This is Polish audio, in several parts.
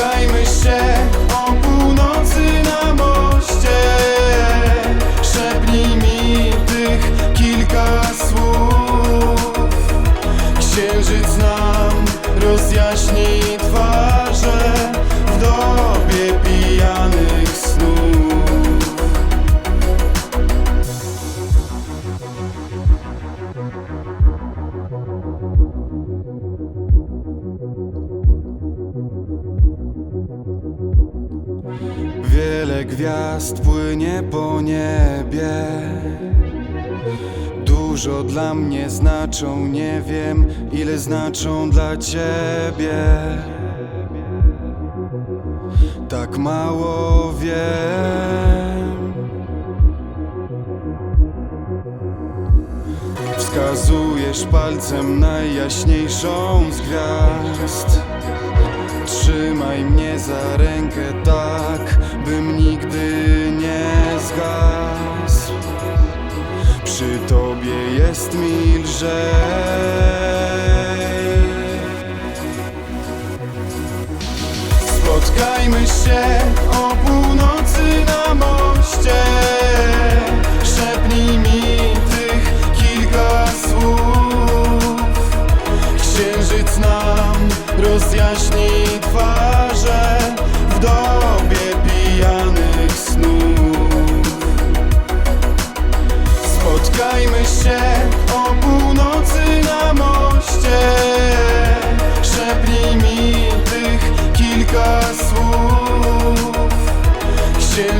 Spotkajmy się o Wiele gwiazd płynie po niebie. Dużo dla mnie znaczą, nie wiem ile znaczą dla ciebie. Tak mało wiem. Wskazujesz palcem najjaśniejszą z gwiazd. Trzymaj mnie za rękę jest mi lżej Spotkajmy się o północy na moście. Szepnij mi tych kilka słów. Księżyc nam rozjaśni twarze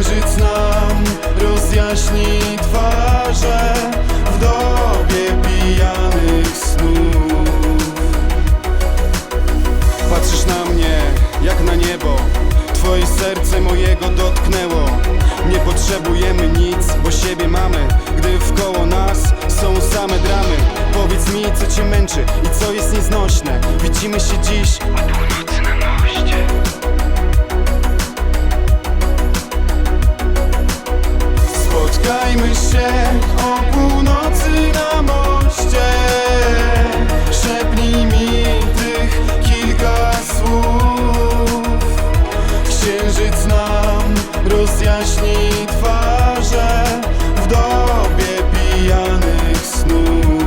Księżyc nam rozjaśni twarze W dobie pijanych snów. Patrzysz na mnie jak na niebo Twoje serce mojego dotknęło. Nie potrzebujemy nic, bo siebie mamy Gdy wkoło nas są same dramy. Powiedz mi co cię męczy i co jest nieznośne. Widzimy się dziś o północy na moście. rozjaśni twarze w dobie pijanych snów.